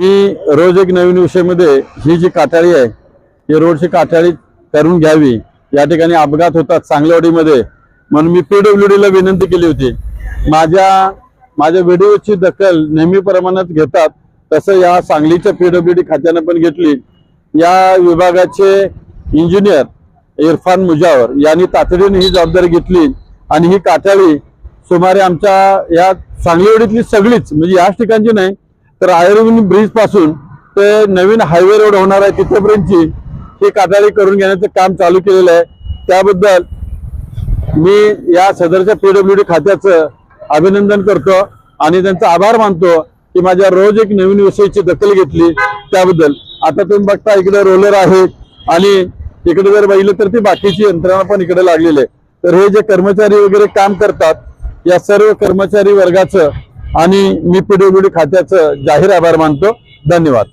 की रोज एक नवीन विषयामध्ये ही जी काटाळी आहे ही रोडची काटाळी करून घ्यावी. या ठिकाणी अपघात होतात चांगल्यावाडीमध्ये म्हणून मी पीडब्ल्यूडी डीला विनंती केली होती. माझ्या माझ्या व्हिडिओची दखल नेहमी प्रमाणात घेतात. तसं या सांगलीच्या पीडब्ल्यूडी खात्यानं पण घेतली. या विभागाचे इंजिनियर इरफान मुजावर यांनी तातडीने ही जबाबदारी घेतली. आणि ही काटाळी सुमारे आमच्या या सांगलीवाडीतली सगळीच म्हणजे याच ठिकाणची नाही तर आयुर्वेदिक ब्रिजपासून ते नवीन हायवे रोड होणार आहे तिथेपर्यंतची ही काटाळी करून घेण्याचं काम चालू केलेलं आहे. त्याबद्दल मी या सदरच्या पीडब्ल्यूडी खात्याचं अभिनंदन करतो आणि त्यांचा आभार मानतो की माझ्या रोज एक नवीन विषयाची दखल घेतली त्याबद्दल. आता तुम्ही बघता इकडे रोलर आहे आणि इकडे जर बघितलं तर ती बाकीची यंत्रणा पण इकडे लागलेली आहे. तर हे जे कर्मचारी वगैरे काम करतात या सर्व कर्मचारी वर्गाचं आणि मी पीडब्ल्यूडी खात्याचं जाहीर आभार मानतो. धन्यवाद.